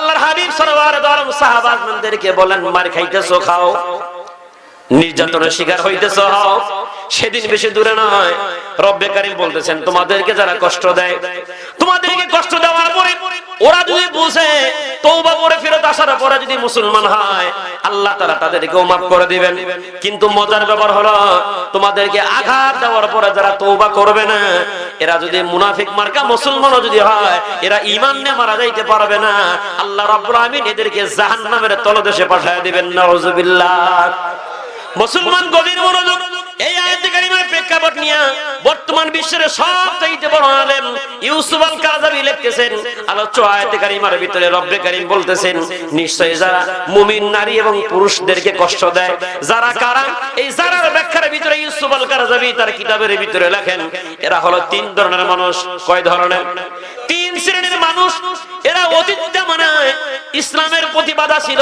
আল্লাহর হাবিব দরম বলেন, মার খাইতেছো, খাও। নির্যাতনের শিকার হইতেছ, হও। সেদিন বেশি দূরে নয়। রব্বে কারিম বলতেছেন, তোমাদেরকে যারা কষ্ট দেয় তোমাদেরকে কষ্ট দেওয়ার পরে ওরা যদি বুঝে তৌবা করে ফেরত আসার পরে যদি মুসলমান হয়, আল্লাহ তারা তাদেরকেও মাফ করে দিবেন। কিন্তু মজার ব্যাপার হলো, তোমাদেরকে আঘাত দেওয়ার পরে যারা তৌবা করবে না, এরা যদি মুনাফিক মার্কা মুসলমানও যদি হয়, এরা ইমান নিয়ে মারা যাইতে পারবে না। আল্লাহ রাব্বুল আমিন এদেরকে জাহান্নামের তলদেশে পাঠিয়ে দিবেন, নাউজুবিল্লাহ। মুসলমান গভীর মনোযোগ, এই আয়াতে কারিমার প্রেক্ষাপট নিয়ে বর্তমান বিশ্বের সবচাইতে মানুষ, কয় ধরনের? তিন শ্রেণির মানুষ, এরা মানে ইসলামের প্রতিবাদা ছিল,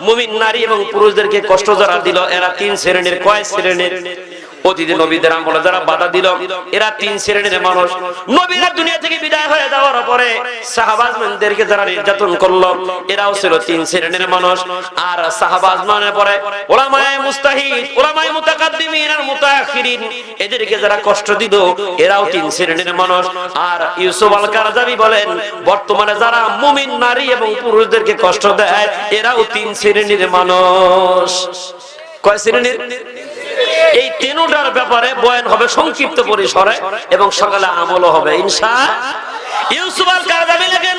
মুমিন নারী এবং পুরুষদেরকে কষ্ট যারা দিল, এরা তিন শ্রেণির, কয় শ্রেণির? অতীতে নবীদের আমলে যারা বাধা দিল, এরা তিন শ্রেণির মানুষ। নবীরা দুনিয়া থেকে বিদায় হয়ে যাওয়ার পরে সাহাবাজমানদেরকে যারা নির্যাতন করল, এরাও ছিল তিন শ্রেণির মানুষ। আর সাহাবাজমানের পরে ওলামায়ে মুস্তাহিদ, ওলামায়ে মুতাকাদ্দিমিন আর মুতাআখিরিন, এদেরকে যারা কষ্ট দিল এরাও তিন শ্রেণির মানুষ। আর ইউসুফ আল কারজাবি বলেন, বর্তমানে যারা মুমিন নারী এবং পুরুষদেরকে কষ্ট দেয়, এরাও তিন শ্রেণির মানুষ। কয় শ্রেণির? এই তিনটার ব্যাপারে বয়ান হবে সংক্ষিপ্ত পরিসরে এবং সকালে আমলও হবে, ইনশা ইউসুফ আল কারদাবি লেখেন,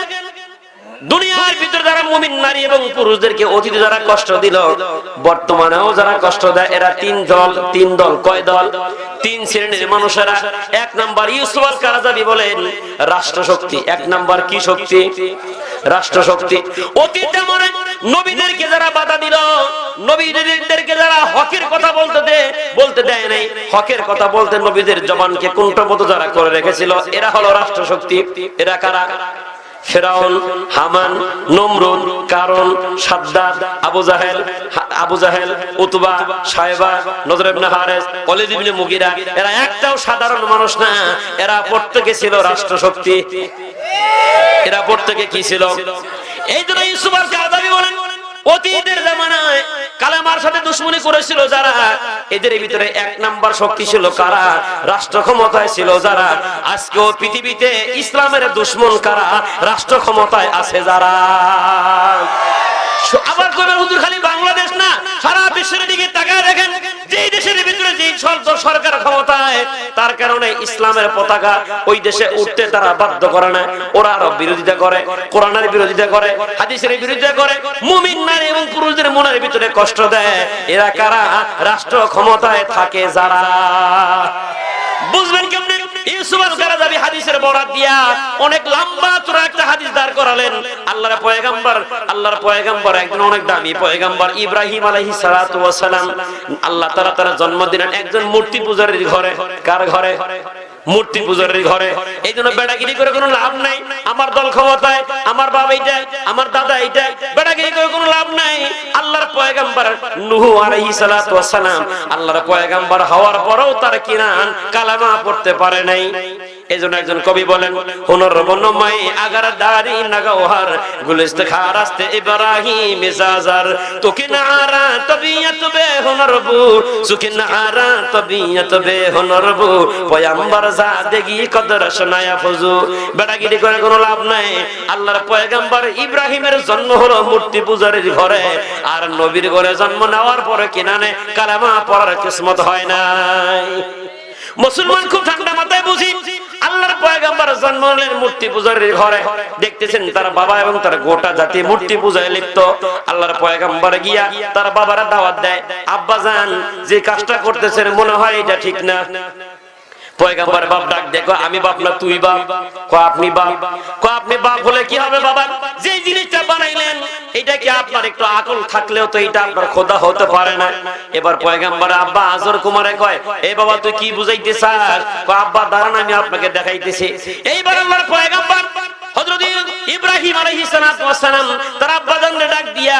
দুনিয়ার ভিতরে যারা মুমিন নারী এবং পুরুষদেরকে অতীতে যারা কষ্ট দিল, বর্তমানেও যারা কষ্ট দেয়, এরা তিন দল তিন দল, কয় দল? তিন শ্রেণির মানুষেরা। এক নাম্বার ইউসুফ আল কারাজাবি বলেন রাষ্ট্র শক্তি এক নাম্বার কি শক্তি? রাষ্ট্র শক্তি অতীতে মনে নবীদেরকে যারা বাধা দিল, নবীদেরকে যারা হকের কথা বলতে দে, বলতে দেয় নাই। হকের কথা বলতে নবীদের জবানকে কুণ্ঠবোধ যারা করে রেখেছিল। এরা হলো রাষ্ট্রশক্তি। এরা কারা? ফেরাউন, হামান, নমরুদ কারণ সাদ্দাদ, আবু জাহেল আবু জাহেল, উতবা সাহেবা নজর ইবনে হারেস ওয়ালিদ ইবনে মুগিরা, এরা একটাও সাধারণ মানুষ না। এরা প্রত্যেকে ছিল রাষ্ট্রশক্তি। এরা প্রত্যেকে কি ছিল? এই জন্য ইউসুফ আর কাদাবি বলেন অতীতের জামানায় কালামার সাথে দুশ্মনী করেছিল যারা। এদের ভিতরে এক নাম্বার শক্তি ছিল কারা? রাষ্ট্র ক্ষমতায় ছিল যারা। আজকেও পৃথিবীতে ইসলামের দুশ্মন কারা? রাষ্ট্র ক্ষমতায় আছে যারা। আবার কবে হুজুর খালি বাংলাদেশ না, সারা বিশ্বের দিকে তাকায় দেখেন দেশের ভিতরে সরকার ক্ষমতায়, তার কারণে ইসলামের পতাকা ওই দেশে উঠতে তারা বাধ্য করে না। ওরা আরও বিরোধিতা করে, কোরআনের বিরোধিতা করে, হাদিসের বিরোধিতা করে, মুমিন নারী এবং পুরুষদের মনের ভিতরে কষ্ট দেয়। এরা কারা? রাষ্ট্র ক্ষমতায় থাকে যারা। বুঝবেন কেমনে? ইউসুফ আল কারাজাবি হাদিসের বরাত অনেক লম্বা চূড়া একটা হাদিস দাঁড় করালেন। আল্লাহর পয়গাম্বর আল্লাহর পয়গাম্বর একজন অনেক দামি পয়গাম্বর, ইব্রাহিম আলাইহিস আল্লাহ তার জন্ম একজন মূর্তি পূজারীর ঘরে, কার ঘরে? মূর্তি পূজারের ঘরে। এই জন্য বেড়াগিরি করে কোনো লাভ নাই। আমার দল ক্ষমতায়, আমার বাবা এইটা আমার দাদা এইটা বেড়াগিরি করে কোনো লাভ নাই। আল্লাহর পয়গাম্বর নূহ আলাইহিস সালাতু ওয়াস সালাম আল্লাহর পয়গাম্বর হওয়ার পরেও তার কিনান কালামা পড়তে পারে নাই। এজন্য একজন কবি বলেন, হুনর বনমাই আগার দাড়ি নাগাওহার গুলিস্ত খারাস্তে ইব্রাহিম মিজাজার তোকে নারা তবিয়ত বে হুনর বু, সুকে নারা তবিয়ত বে হুনর বু। পয়গম্বর জাদেগি কদর শোনায়া ফজু বেড়াগিরি করে কোনো লাভ নাই। আল্লাহর পয়গম্বর ইব্রাহিমের জন্ম হলো মূর্তি পূজারীর ঘরে। আর নবীর ঘরে জন্ম নেওয়ার পরে কিনানে কালামা পড়ার কিসমত হয় নাই। মুসলমান খুব ঠান্ডা মাথায় বুঝি। আল্লাহর পয়গাম্বর জন্ম নিলেন মূর্তি পূজার ঘরে দেখতেছেন তার বাবা এবং তার গোটা জাতি মূর্তি পূজায় লিপ্ত। আল্লাহর পয়গাম্বর গিয়া তার বাবারা দাওয়াত দেয়, আব্বা জান, যে কাজটা করতেছেন মনে হয় এটা ঠিক না। পয়গাম্বর বাপ ডাক দেখো আমি বাপ না, তুই বাপ। কো আপনি বাপ। কো আপনি বাপ হলে কি হবে বাবা? যে জিনিসটা বানাইলেন, এটা কি আপনার একটু আকল থাকলেও তো এটা আপনার খোদা হতে পারে না। এবার পয়গাম্বার আব্বা আজর কুমারে কয় এই বাবা, তুই কি বুঝাইতে চাস? কো আব্বা, দাঁড়ান, আমি আপনাকে দেখাইতেছি। এইবার আল্লাহর পয়গাম্বর ইব্রাহিম আলাইহিস সালাম তার আব্বা ডাক দিয়া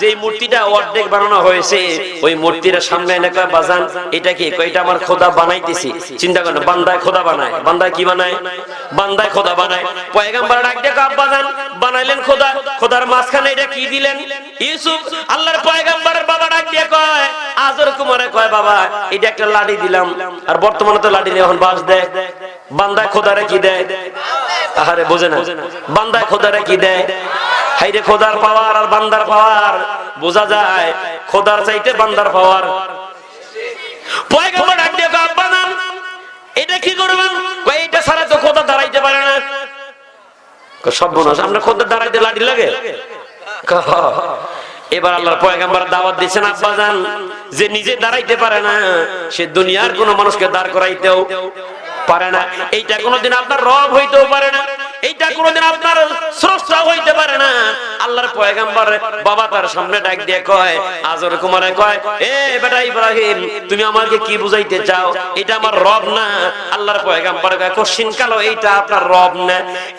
যে মূর্তিটা অর্ধেক বানানো হয়েছে, ওই মূর্তির সামনে এনে বাজান এটা কি? এটা আমার খোদা বানাইতেছি। চিন্তা করেন, বান্দায় খোদা বানায়। বান্দায় কি বানায়? বান্দায় খোদা বানায়। পয়গাম্বার ডাক দিয়ে কয় বাজান বানাইলেন খোদা। খোদার মাঝখানে এটা কি দিলেন? ইউসুফ, আল্লাহর পয়গাম্বারের বাবা ডাক দিয়ে কয়, আজর কুমারে কয়, বাবা, এটা একটা লাঠি দিলাম। আর বর্তমানে তো লাঠি নিয়ে এখন বাস দেয়। বান্দায় খোদারে কি দেয়? আহারে, বোঝে না। বান্দায় খোদারে কি দেয়? হাইরে খোদার পাওয়ার আর বান্দার পাওয়ার, বোঝা যায় খোদার চাইতে বান্দার পাওয়ার। যে নিজে দাঁড়াইতে পারে না, সে দুনিয়ার কোন মানুষকে দাঁড় করাইতেও পারে না। এইটা কোনোদিন আপনার রব হইতেও পারে না। এইটা কোনোদিন আপনার স্রষ্টা হইতে পারে না। আল্লাহর পয়গাম্বার বাবা তার সামনে ডাক দিয়ে কয় আজর কুমারে কয়, এ বেটা ইব্রাহিম, তুমি আমাকে কি বুঝাইতে চাও? এটা আমার রব না। আল্লাহর পয়গাম্বার কয় কশিন কালো, এইটা আপনার রব না।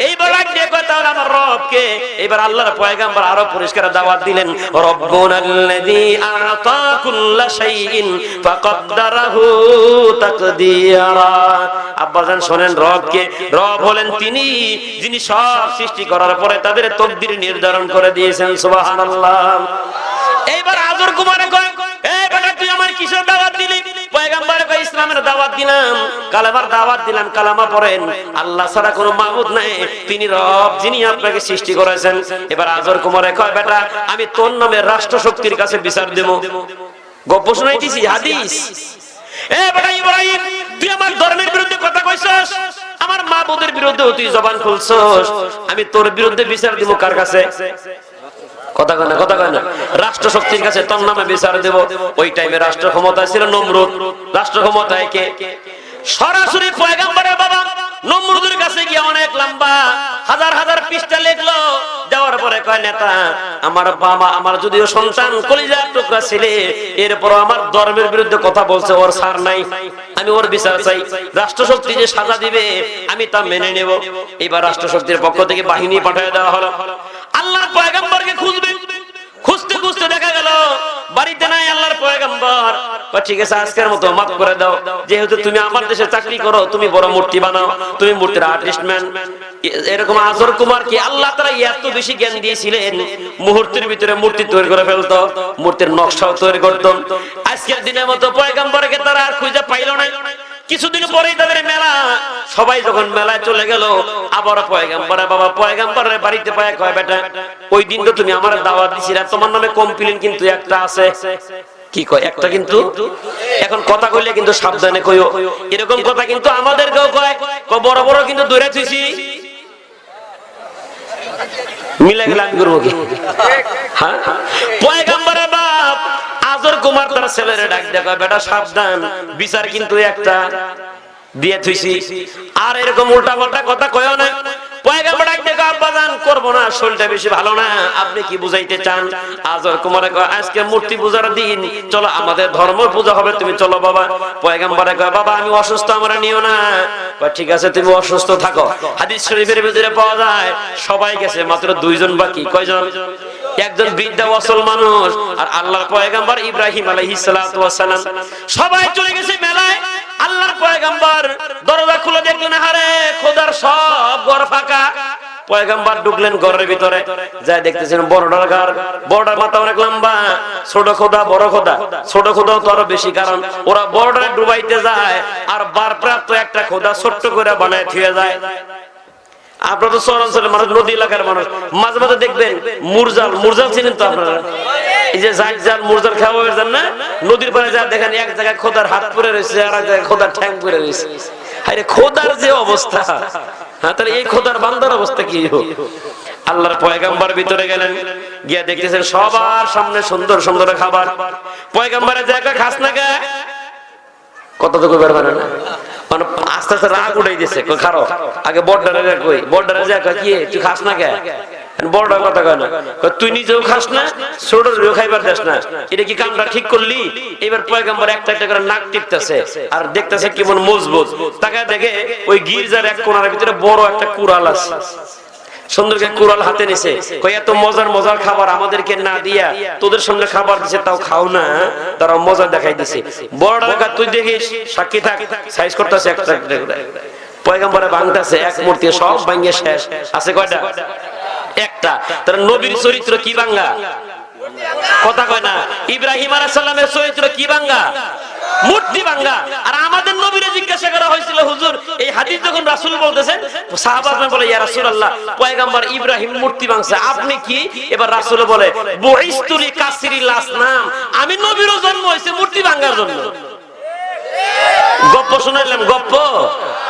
এইবার ডাক দিয়ে কয়, তাহলে আমার রব কে? এবার আল্লাহর পয়গাম্বার আরও পরিষ্কার দাওয়াত দিলেন রব্বুনাল্লাযী আতা কুল্লা শাইইন ফাকাদ্দারাহু তাকদীরা। আব্বাজান শুনেন, রব কে? রব হলেন তিনি। যিনি সব সৃষ্টি করার পরে তাদের তকদির নির্ধারণ করে দিয়েছেন, সুবহানাল্লাহ। এইবার আজর কুমারে কয় বেটা, তুই আমার কিসের দাওয়াত দিলি? ইসলামের দাওয়াত দিলাম দাওয়াত দিলাম, কালামা পড়েন। আল্লাহ ছাড়া কোনো মাবুদ নাই, তিনি রব যিনি আপনাকে সৃষ্টি করেছেন। এবার আজর কুমারে কয়, বেটা, আমি তোর নামে রাষ্ট্র শক্তির কাছে বিচার দেব। গপ্প শোনাইতেছি, হাদিস। এ বেটা ইব্রাহিম, তুই আমার ধর্মের বিরুদ্ধে কথা কইছস? আমার মা বোনের বিরুদ্ধে তুই জবান খুলছস। আমি তোর বিরুদ্ধে বিচার দিব কার কাছে? কথা কয় না, কথা না। রাষ্ট্র নামে বিচার দেব। ওই টাইমে রাষ্ট্র ক্ষমতা ছিল নমরুদ। রাষ্ট্র ক্ষমতায় কে? সরাসরি পয়গাম্বরের বাবা নমরুদের কাছে গিয়ে অনেক লম্বা হাজার হাজার পৃষ্ঠা লিখলো। এরপর আমার ধর্মের বিরুদ্ধে কথা বলছে, ওর নাই। আমি ওর বিচার চাই। যে সাজা দিবে, আমি তা মেনে পক্ষ থেকে বাহিনী পাঠিয়ে দেওয়া হলো। আল্লাহর পয়গাম্বরকে খুঁজবে। বাড়িতে নাই, আল্লাহর পয়গম্বর। ঠিক আছে, আজকের মতো মাফ করে দাও। যেহেতু তুমি আমার দেশে চাকরি করো, তুমি বড় মূর্তি বানাও, তুমি মূর্তির আর্টিস্ট ম্যান এরকম আজর কুমার কি আল্লাহ তারা এত বেশি জ্ঞান দিয়েছিলেন? মুহূর্তের ভিতরে মূর্তি তৈরি করে ফেলতো, মূর্তির নকশাও তৈরি করতো। আজকের দিনের মতো পয়গম্বরকে তারা আর খুঁজে পাইল না কিছুদিন পরেই তাদের মেলা। সবাই যখন মেলায় চলে গেল, আবার পয়গাম্বরে, বাবা পয়গাম্বরের বাড়িতে পায়, কয়, বেটা, ওই দিন তো তুমি আমার দাওয়াত দিছিলা, তোমার নামে কমপ্লেন কিন্তু একটা আছে। কি কয়, একটা কিন্তু? এখন কথা কইলে কিন্তু সাবধানে কইও। এরকম কথা কিন্তু আমাদেরকেও কয়। কয়, বড় বড় কিন্তু দূরে থুইছি। মিলে গেলে আমি করব কি? হ্যাঁ? পয়গাম্বরের বাপ আজর কুমার তার ছেলেরে ডাক দেখা বেটা, সাবধান। বিচার কিন্তু একটা দিয়ে থুইছি। আর এরকম উল্টা পাল্টা কথা ধর্ম পূজা হবে, তুমি চলো কয়, বাবা অসুস্থ, আমরা নিও না। ঠিক আছে, তুমি অসুস্থ থাকো। হাদিস শরীফের ভিতরে পাওয়া যায়, সবাই গেছে মাত্র দুইজন বাকি, কয়জন? একজন বৃদ্ধা অসল মানুষ, আর আল্লাহর পয়গাম্বর ইব্রাহিম আলাইহিস সালাতু সবাই চলে গেছে মেলায়। আল্লাহর পয়গাম্বর দরজা খুলে দেখলেন হারে খোদার সব ঘর ফাঁকা। পয়গাম্বর ঢুকলেন ঘরের ভিতরে। যাই দেখতেছেন বড়টার ঘর। বড়টার মাথা অনেক লম্বা। ছোট খোদা, বড় খোদা। ছোট খোদাও তো আরও বেশি, কারণ ওরা বড়টারে ডুবাইতে যায়, আর বারপ্রাপ্ত একটা খোদা ছোট্ট করে বানায় থুয়ে যায়। তো শহর অঞ্চলের মানুষ, নদী এলাকার মানুষ। মাঝে মাঝে দেখবেন মুরজাল মুরজাল তো আপনারা? এই যে জাল জাল, মুরজাল খাওয়া যান না? নদীর যা দেখেন, এক জায়গায় খোদার হাত পরে রয়েছে আর এক জায়গায় খোদার ঠ্যাং পরে রয়েছে। আরে খোদার যে অবস্থা। হ্যাঁ তাহলে এই খোদার বান্দার অবস্থা কি আল্লাহর পয়গাম্বার ভিতরে গেলেন, গিয়া দেখতেছেন সবার সামনে সুন্দর সুন্দর খাবার। পয়গাম্বারের জায়গা খাস না কত তো পারে না? মানে আস্তে আস্তে রাগ খারো, আগে বর্ডারে কই, বর্ডারে যা কি তুই খাস না কে? বড়টা কথা কয় না। তুই নিজেও খাস না খাইবার দেশ না। এটা কি কামটা ঠিক করলি? এবার একটা একটা করে নাক টিপতেছে আর দেখতেছে কেমন মজবুত। তাকে দেখে ওই গির্জার এক কোনার ভিতরে বড় একটা কুড়াল আছে। সুন্দরকে কুড়াল হাতে নিছে। কই এত মজার মজার খাবার আমাদেরকে না দিয়া তোদের সামনে খাবার দিছে, তাও খাও না তারা মজা দেখাই দিছে। বড় টাকা তুই দেখিস, সাক্ষী থাক সাইজ করতেছে একটা। পয়গম্বরে ভাঙতেছে এক মূর্তি, সব ভাঙিয়ে শেষ। আছে কয়টা? একটা। তার নবীর চরিত্র কি ভাঙ্গা কথা কয় না। ইব্রাহিম আলাইহিস সালামের চরিত্র কি বাঙ্গা? মূর্তি ভাঙ্গা আর আমাদের নবীরে জিজ্ঞাসা করা হয়েছিল, হুজুর, এই হাদিস যখন রাসুল বলতেছেন সাহাবারা বলে, ইয়া রাসূলুল্লাহ, পয়গম্বর ইব্রাহিম মূর্তি ভাঙছে আপনি কি? এবার রাসুল বলে বহিস্তুলি কাসিরি লাস নাম আমি নবীরও জন্ম হয়েছে মূর্তি ভাঙ্গার জন্য। গপ্প শুনাইলাম, গপ্প।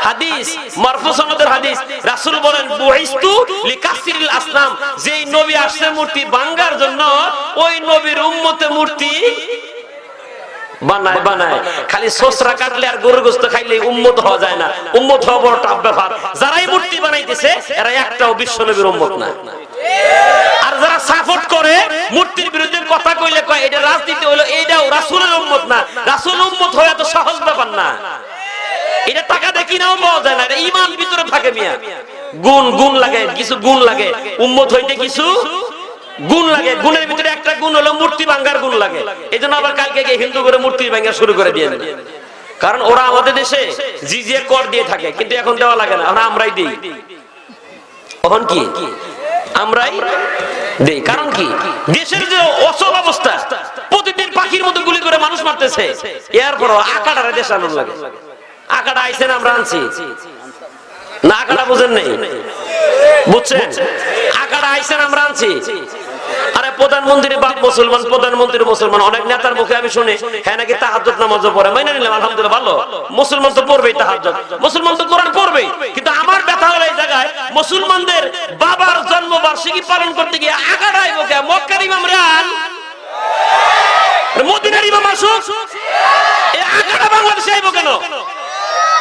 হাদিস, মারফু সনদের হাদিস। রাসূল বলেন, বুইস্তু লিকাসরিল আসনাম যেই নবী আসছে মূর্তি ভাঙার জন্য, ওই নবীর উম্মতে মূর্তি বানায় বানায়। খালি সসরা কাটলে আর গরুর গোস্ত খাইলে উম্মত হওয়া যায় না। উম্মত হওয়া বড় টাফ ব্যাপার। যারাই মূর্তি বানাইতেছে, এরা একটাও বিশ্ব নবীর উম্মত না। আর যারা সাপোর্ট করে, মূর্তির বিরুদ্ধে কথা কইলে কয়, এটা রাজনীতি হইল এইটাও রাসূলের উম্মত না। রাসূল উম্মত হওয়া তো সহজ ব্যাপার না। এটা টাকা দেখি নাও যায় না ইমান ভিতরে থাকে মিয়া। গুণ গুণ লাগে, কিছু গুণ লাগে। উম্মত হইতে কিছু গুণ লাগে। গুণের ভিতরে একটা গুণ হলো মূর্তি ভাঙ্গার গুণ লাগে। এই জন্য আবার কালকে গিয়ে হিন্দু করে মূর্তি ভাঙ্গা শুরু করে দিয়ে। কারণ ওরা আমাদের দেশে জিজিয়ে কর দিয়ে থাকে, কিন্তু এখন দেওয়া লাগে না, আমরা আমরাই দিই। তখন কি? আমরাই দেই। কারণ কি? দেশের যে অচল অবস্থা, প্রতিদিন পাখির মতো গুলি করে মানুষ মারতেছে। এরপর আকাটারে দেশ আনন্দ লাগে। আকাটা আইসেন আমরা আনছি। না আকাটা বুঝেন নেই। বুঝছেন? আকাটা আইসেন আমরা আনছি। প্রধানমন্ত্রী বাপ মুসলমান, প্রধানমন্ত্রী মুসলমান, অনেক নেতার মুখে আমি শুনি হ্যাঁ নাকি তাহাজ্জুদ নামাজও পড়ে? মাইনা নিলাম, আলহামদুলিল্লাহ, ভালো। মুসলমান তো পড়বেই তাহাজ্জুদ। মুসলমান তো কোরআন পড়বেই। কিন্তু আমার ব্যথা হলো এই জায়গায়, মুসলমানদের বাবার জন্ম বার্ষিকী পালন করতে গিয়ে আইবো কে মক্কার ইমাম রান। মদিনার ইমাম আসুক। এই আকাটা বাংলাদেশে আইবো কেন?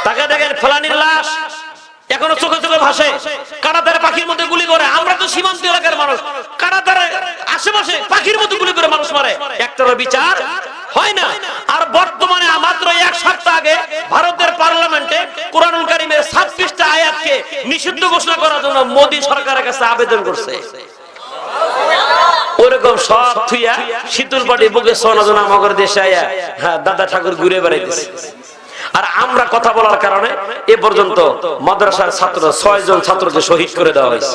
তাকে দেখেন ফলানির লাশ এখনও চোখে চোখে ভাসে। কাটাতারে পাখির মধ্যে গুলি করে। আমরা তো সীমান্ত এলাকার মানুষ। কাটাতারে আশেপাশে পাখির মতো গুলি করে মানুষ মারে। একটারও বিচার হয় না। আর বর্তমানে মাত্র এক সপ্তাহ আগে ভারতের পার্লামেন্টে কোরআনুল কারিমের ছাব্বিশটা আয়াতকে নিষিদ্ধ ঘোষণা করার জন্য মোদী সরকারের কাছে আবেদন করছে। ওরকম সব থুইয়া শীতল পাটি বুকে দেশে আয়া হ্যাঁ দাদা ঠাকুর ঘুরে বেড়াইতেছে। আর আমরা কথা বলার কারণে এ পর্যন্ত মাদ্রাসার ছাত্র ছয় জন ছাত্রকে শহীদ করে দেওয়া হয়েছে।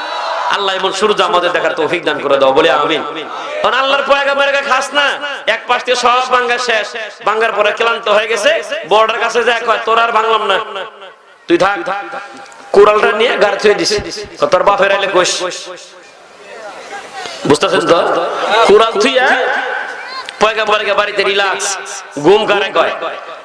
আল্লাহ এমন সূর্য আমাদের দেখার তৌফিক দান করে দাও, বলে আমিন। কারণ আল্লাহর পয়গাম্বরের খাস না। এক পাশ থেকে সব ভাঙ্গা শেষ। ভাঙ্গার পরে ক্লান্ত হয়ে গেছে। বর্ডার কাছে যায়, কয়, তোর আর ভাঙলাম না। তুই থাক। কুড়ালটা নিয়ে গাড়ি থুয়ে দিস। তোর বাপের আইলে কোষ বুঝতেছেন তো? কুড়াল থুইয়া পয়গাম্বরকে বাড়িতে রিল্যাক্স। ঘুম কারে কয়?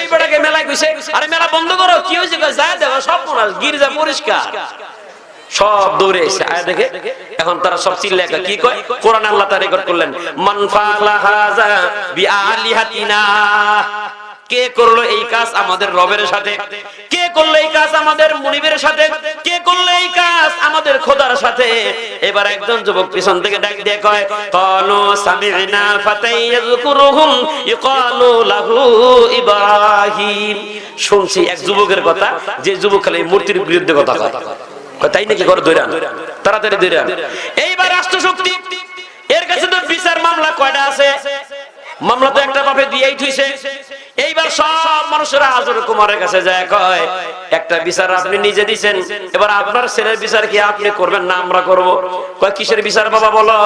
এই বেটাকে মেলায় কইছে আরে মেলা বন্ধ করো কি হয়েছে কয়, যা দেখো সব গির্জা পরিষ্কার। সব দৌড়ে এখন তারা সব চিল্লে কি কয়? কোরআন আল্লাহ তা রেকর্ড করলেন মান ফালা বিআলিহাতিনা। কে করল এই কাজ আমাদের রবের সাথে? কে করল এই কাজ আমাদের মুনিবের সাথে? কে করল এই কাজ আমাদের খোদার সাথে? এবার একজন যুবক পিছন থেকে ডাক দিয়ে কয়, কালু সামি'না ফাতাই ইয়াযকুরুহুম ইকালু লাহু ইব্রাহিম। শুনছি এক যুবকের কথা, যে যুবক খালি মূর্তির বিরুদ্ধে কথা কয়। তাই নাকি ঘরে দৈরান? তাড়াতাড়ি দৈরান। এইবার রাষ্ট্র শক্তি এর কাছে তো বিচার মামলা কয়টা আছে? মামলা তো একটা ভাবে দিয়েই থুইছে। এইবার সব মানুষেরা হাজর কুমারের কাছে যায়, কয়, একটা বিচার আপনি নিজে দিছেন, এবার আপনার ছেলের বিচার কি আপনি করবেন না আমরা করব? কয়, কিসের বিচার বাবা বলো?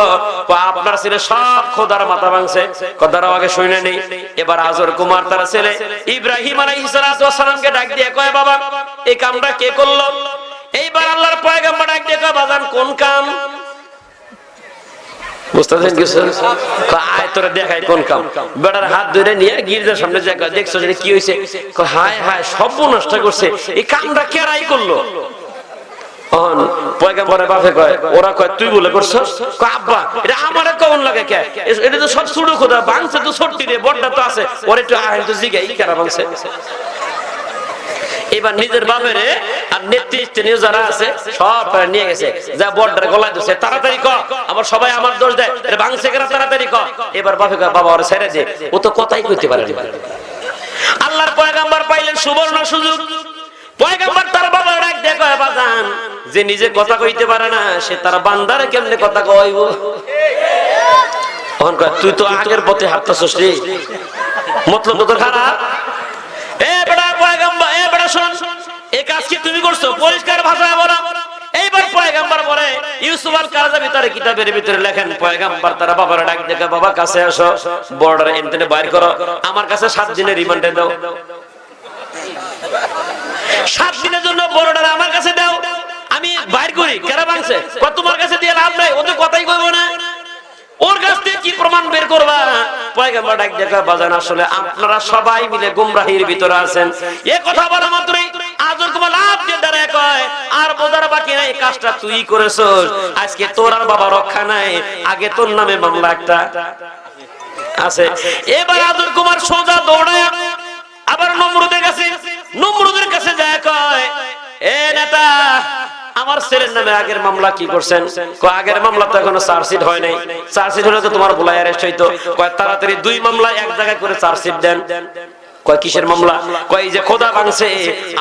আপনার ছেলে সব খোদার মাথা ভাঙছে। খোদার আগে শুনে নেই। এবার আজর কুমার তার ছেলে ইব্রাহিম আলাইহিস সালামকে ডাক দিয়ে কয়, বাবা, এই কামটা কে করল? এইবার আল্লাহর পয়গম্বর ডাক দিয়ে কয়, বাজান, কোন কাম? বুঝতেছেন কিছু আয় তোরা দেখাই কোন কাম। বেটার বাপে কয়, ওরা কয়, তুই বলে আব্বা, এটা আমারে লাগে এটা তো সব সুড়ো খোদা বাংছে তো সত্যি রে, বড়টা তো আছে। ওরে একটু আহেন তো জিগাই কেরা বাংছে? এবার নিজের বাপেরে আর নেতৃত্বে যারা আছে, সব নিয়ে গেছে। যা বর্ডার গলায় দিচ্ছে তাড়াতাড়ি ক আমার সবাই আমার দোষ দেয়। ভাঙছে কেনা তাড়াতাড়ি ক। এবার বাপে বাবা, ওরা ছেড়ে দে। ও তো কথাই কইতে পারে আল্লাহর পয়গাম্বর পাইলেন সুবর্ণ সুযোগ। যে নিজে কথা কইতে পারে না, সে তার বান্দারে কেমনে কথা কইব তুই তো আগের পথে হাঁটতেছিস মতলব তোর খারাপ এ বেটা পয়গাম্বর এ বেটা শোন এই কাজ কি তুমি করছ? পরিষ্কার ভাষায় বলো। এইবার পয়গাম্বর ইউসুফ আল কারাজা ভিতরে কিতাবের ভিতরে লেখেন, পয়গাম্বর তারা বাবার ডাক দেখে, বাবা, কাছে আসো বর্ডার বাইর করো। আমার কাছে সাত দিনের রিমান্ডে দাও। সাত দিনের জন্য বড়টা আমার কাছে দাও। আমি বাইর করি ভাঙছে? কয়, তোমার কাছে দিয়ে লাভ নাই, ও তো কথাই কইব না। ওর কাছ থেকে কি প্রমাণ বের করবা? পয়গাম্বর ডাক দেখা বাজান, আসলে আপনারা সবাই মিলে গুমরাহির ভিতরে আছেন। এ কথা বলা মাত্রই আজর দাঁড়ায় কয়, আর বোঝার বাকি কাজটা তুই করেছস। আজকে তোর আর বাবা রক্ষা নাই, আগে তোর নামে মামলা একটা আছে। এবার আদর কুমার সোজা দৌড়ায়, আবার নমরুদের কাছে আমার নামে আগের মামলা কি করছেন? আগের মামলা তো এখনও চার্জশিট হয় নাই। চার্জশিট হলে তো তোমার অ্যারেস্ট হইতো। কয়, তাড়াতাড়ি দুই মামলা এক জায়গায় করে চার্জশিট দেন। কয়, কিসের মামলা? কয় যে খোদা ভাঙছে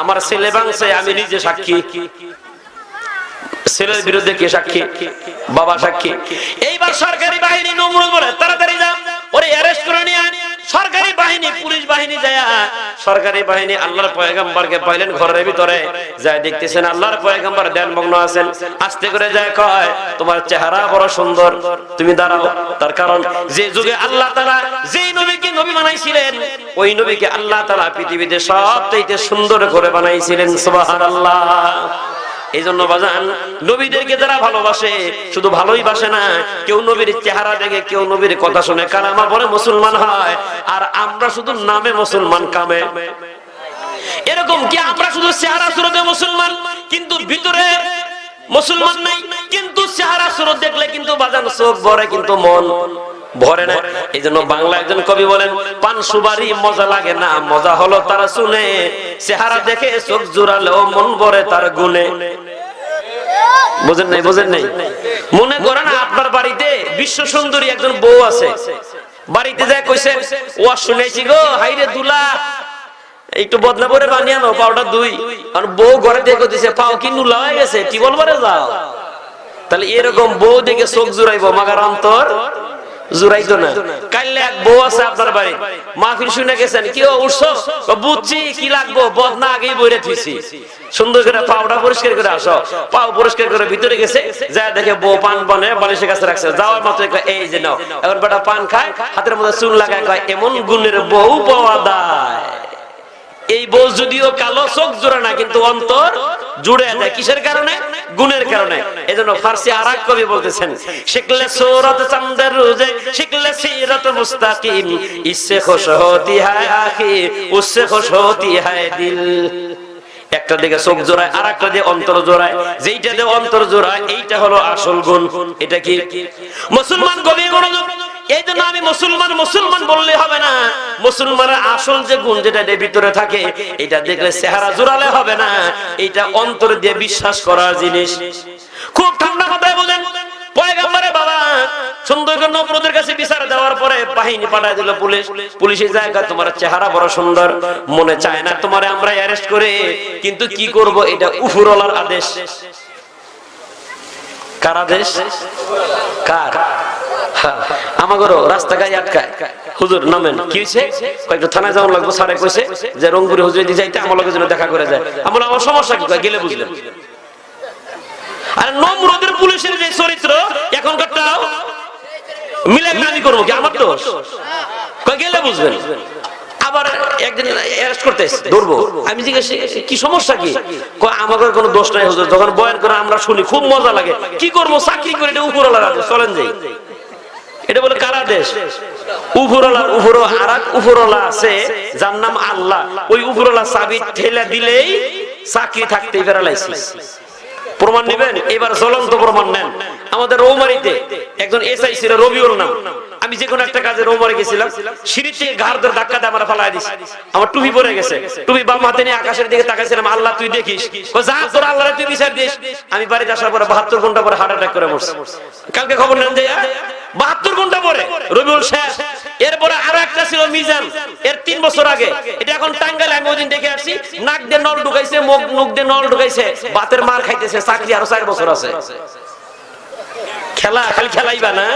আমার ছেলে ভাঙছে আমি নিজে সাক্ষী। ছেলের বিরুদ্ধে কে সাক্ষী? বাবা সাক্ষী। এইবার সরকারি বাহিনী নমরুদ বলে, তাড়াতাড়ি যা ওরে অ্যারেস্ট করে নিয়ে আয়। সরকারি বাহিনী, পুলিশ বাহিনী যায়, সরকারি বাহিনী আল্লাহর পয়গম্বরকে পাইলেন ঘরের ভিতরে। যায় দেখতেছেন আল্লাহর পয়গম্বর ধ্যান মগ্ন আছেন। আস্তে করে যায় কয়, তোমার চেহারা বড় সুন্দর। তুমি দাঁড়াও। তার কারণ, যে যুগে আল্লাহ তাআলা, যেই নবীকে নবী বানাইছিলেন, ওই নবীকে আল্লাহ তাআলা পৃথিবীতে সবচাইতে সুন্দর করে বানাইছিলেন। সুবহানাল্লাহ। এই জন্য বাজান, নবীদেরকে যারা ভালোবাসে, শুধু ভালোই বাসে না, কেউ নবীর চেহারা দেখে, কেউ নবীর কথা শুনে কালামা পরে মুসলমান হয়, আর আমরা শুধু নামে মুসলমান, কামে। এরকম কি আমরা শুধু চেহারা সুরতে মুসলমান, কিন্তু ভিতরে মুসলমান নাই, কিন্তু চেহারা সুরত দেখলে কিন্তু বাজান চোখ ভরে কিন্তু মন। ভরে না এই জন্য বাংলা একজন কবি বলেন, পান সুবারি মজা লাগে না, মজা হলো তারা শুনে। চেহারা দেখে চোখ জোড়ালেও মন ভরে তার গুনে নাই নাই? মনে আপনার বাড়িতে বিশ্ব সুন্দরী একজন বউ আছে। বাড়িতে যায় কইছে ও শুনেছি গো, হাইরে দুলা। একটু বদনা করে বানিয়ে পাউডার দুই। আর বউ ঘরে দেখে দিছে পাও কি নুলা হয়ে গেছে, টিবল বারে যাও। তাহলে এরকম বউ দেখে চোখ জুড়াইবো, মাগার অন্তর। না। কাইলে এক বউ আছে আপনার বাড়ি। মাহফিল শুনে গেছেন, কি উঠছো? বুঝছি, কি লাগবো? আগেই বইরে সুন্দর করে পাউডা পরিষ্কার করে আসো। পাও পরিষ্কার করে ভিতরে গেছে, যা দেখে বউ পান বনে বালিশের কাছে রাখছে। যাওয়ার মাত্র এই যে নাও। এখন বেটা পান খায়, হাতের মধ্যে চুন লাগায় কয়, এমন গুণের বউ পাওয়া এই বউ যদিও কালো চোখ জোড়া না কিন্তু অন্তর জুড়ে যায়। কিসের কারণে? গুণের কারণে। এই জন্য ফার্সি আর এক কবি বলতেছেন শিখলে সৌরত চন্দ্র রোজে শিখলে সিরত মুস্তাকিম। ইসে খুশ হতি হায় আখি উসে খুশ হতি হায় দিল। একটা দিকে চোখ জোড়ায় আর একটা দিয়ে অন্তর জোড়ায়। যেইটা দিয়ে অন্তর জোড়ায় এইটা হলো আসল গুণ। এটা কি? মুসলমান কবি মনোযোগ এই জন্য আমি মুসলমান মুসলমান বললে হবে না। মুসলমানের আসল যে গুণ যেটা ভিতরে থাকে, এটা দেখলে চেহারা জোড়ালে হবে না। এটা অন্তর দিয়ে বিশ্বাস করার জিনিস। খুব ঠান্ডা মাথায় বলেন জায়গা তোমার চেহারা বড় সুন্দর, মনে চায় না তোমারে আমরা করে। কিন্তু কি করব, এটা আদেশ। কারা দেশ কার? আটকায়। হুজুর, নামেন। কি হয়েছে কয়েকটা থানায় স্যারে কইছে যে রংপুরে হুজুর যাইতে আমার লগে যেন দেখা করে যায়। আমার আমার সমস্যা কি? গেলে বুঝলেন। নমরুদের পুলিশের যে চরিত্র করব কি? আমার দোষ? গেলে বুঝবেন। আবার একদিন অ্যারেস্ট করতে ধরবো। আমি জিজ্ঞেস কি সমস্যা কি? আমাদের কোনো দোষ নাই হুজুর। যখন বয়ান করে আমরা শুনি, খুব মজা লাগে। কি করব? চাকরি করে, এটা উপরওয়ালা রাজে চলেন যাই। এটা বলে কারা দেশ? উপরওয়ালা উপরও আর এক উপরওয়ালা আছে, যার নাম আল্লাহ। ওই উপরওয়ালা চাবি ঠেলে দিলেই চাকরি থাকতেই বেড়ালাইছি প্রমাণ নেবেন? এবার জ্বলন্ত প্রমাণ নেন। আমাদের রৌমারিতে একজন এসআই ছিল রবিউল নাম। আমি যে কোনো একটা কাজে রৌমারি গেছিলাম সিঁড়ি থেকে ধরে ধাক্কা দিয়ে আমার ফালাই আমার টুপি পরে গেছে। টুপি বাম হাতে নিয়ে আকাশের দিকে তাকাইছিলাম, আল্লাহ, তুই দেখিস। যা তোর আল্লাহ তুই বিচার দিস। আমি বাড়িতে আসার পরে বাহাত্তর ঘণ্টা পরে হার্ট অ্যাটাক করে মরছি। কালকে খবর নেন যে বাহাত্তর ঘণ্টা পরে, রবিউল শেষ। এরপরে আরও একটা ছিল মিজান, এর তিন বছর আগে। এটা এখন টাঙ্গাইলে আমি ওদিন দেখে আসছি, নাক দিয়ে নল ঢুকাইছে, মুখ মুখ দিয়ে নল ঢুকাইছে, বাতের মার খাইতেছে, চাকরি আরও চার বছর আছে। খেলা, খালি খেলাইবা না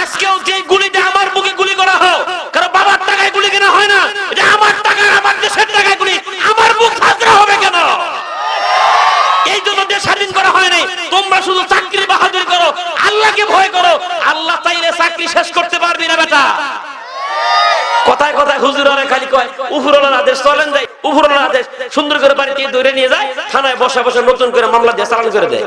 আজকেও যে গুলিতে আমার বুকে গুলি করা হোক, কারণ বাবার টাকায় গুলি কেনা হয় না। এটা আমার টাকা, আমার দেশের টাকায় গুলি, আমার বুক ছাত্রা হবে কেন? এই জন্য দেশ স্বাধীন করা হয় নাই তোমরা শুধু চাকরি বাহাদুর করো, আল্লাহকে ভয় করো। আল্লাহ চাইলে চাকরি শেষ করতে পারবি না বেটা। কথায় কথায় হুজুর অনেক খালি কয় উফুরলার আদেশ চলেন যায় উফুরলার আদেশ সুন্দর করে বাড়িতে দৌড়ে নিয়ে যায়, থানায় বসে বসে নতুন করে মামলা দিয়ে চালান করে দেয়।